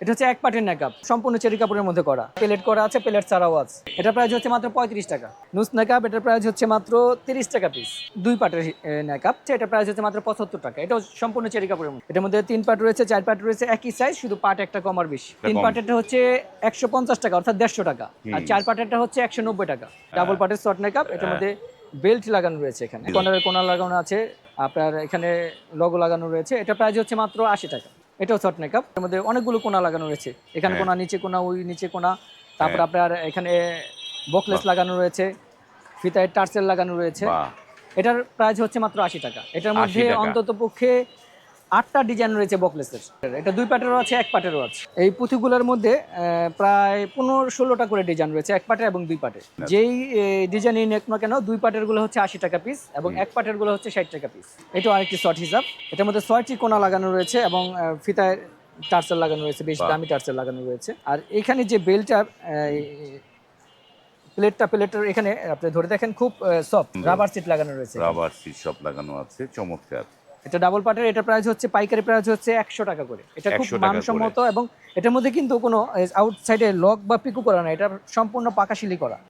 এটা হচ্ছে এক পাটের নেকআপ সম্পূর্ণ চেরি কাপড়ের মধ্যে করা। প্লেট করা আছে প্লেট ছাড়াও আছে। এটা প্রাইস হচ্ছে মাত্র পঁয়ত্রিশ টাকা। নুস নেকআপ এটার প্রাইস হচ্ছে মাত্র তিরিশ টাকা পিস দুই পাটের নেকআপ এটা প্রাইস হচ্ছে মাত্র পঁচাত্তর টাকা। এটাও সম্পূর্ণ চেরি কাপড়ের মধ্যে। এটার মধ্যে তিন পাট রয়েছে চার পাট রয়েছে একই সাইজ শুধু পাট একটা কমার বেশি। তিন। পাটেরটা হচ্ছে একশো পঞ্চাশ টাকা অর্থাৎ দেড়শো টাকা। আর চার পাটেরটা হচ্ছে একশো নব্বই টাকা। ডাবল পাটের শর্ট নেকআপ এটার মধ্যে বেল্ট লাগানো রয়েছে এখানে। কর্নারের কোনা লাগানো আছে। আপনার এখানে লগো লাগানো রয়েছে। এটা প্রাইস হচ্ছে মাত্র আশি টাকা। এটাও শর্ট মেকআপ এর মধ্যে অনেকগুলো কোনা লাগানো রয়েছে। এখানে হ্যাঁ। কোনা নিচে কোনা ওই নিচে কোনা। তারপর হ্যাঁ। আপনার এখানে বকলেস লাগানো রয়েছে। ফিতায় টার্সেল লাগানো রয়েছে। এটার প্রাইস হচ্ছে মাত্র আশি টাকা। এটার মধ্যে। অন্তত পক্ষে আটটা ডিজাইন রয়েছে বকলেসের এটা দুই পাটেরও আছে এক পাটেরও আছে। এই পুঁথিগুলোর মধ্যে প্রায় পনেরো ষোলোটা করে ডিজাইন রয়েছে এক পাটে এবং দুই পাটে। যেই ডিজাইনই নেক না কেন দুই পাটেরগুলো হচ্ছে আশি টাকা পিস এবং এক পাটেরগুলো হচ্ছে ষাট টাকা পিস এটাও আরেকটি শর্ট হিসাব। এটার মধ্যে ছয়টি কোনা লাগানো রয়েছে এবং ফিতায় টার্সেল লাগানো রয়েছে বেশ দামি টার্সেল লাগানো রয়েছে। আর এখানে যে বেলটা প্লেটটা প্লেটের এখানে আপনি ধরে দেখেন খুব সফট রাবার সিট লাগানো রয়েছে। রাবার সিট সব লাগানো আছে চমৎকার। এটা ডাবল পার্টের এটা প্রাইস হচ্ছে পাইকারি প্রাইস হচ্ছে একশো টাকা করে। এটা খুব 100 টাকা মানসম্মত এবং এটার মধ্যে কিন্তু কোনো আউটসাইডে লক বা পিকু করা না এটা সম্পূর্ণ পাকা পাকাশিলি করা।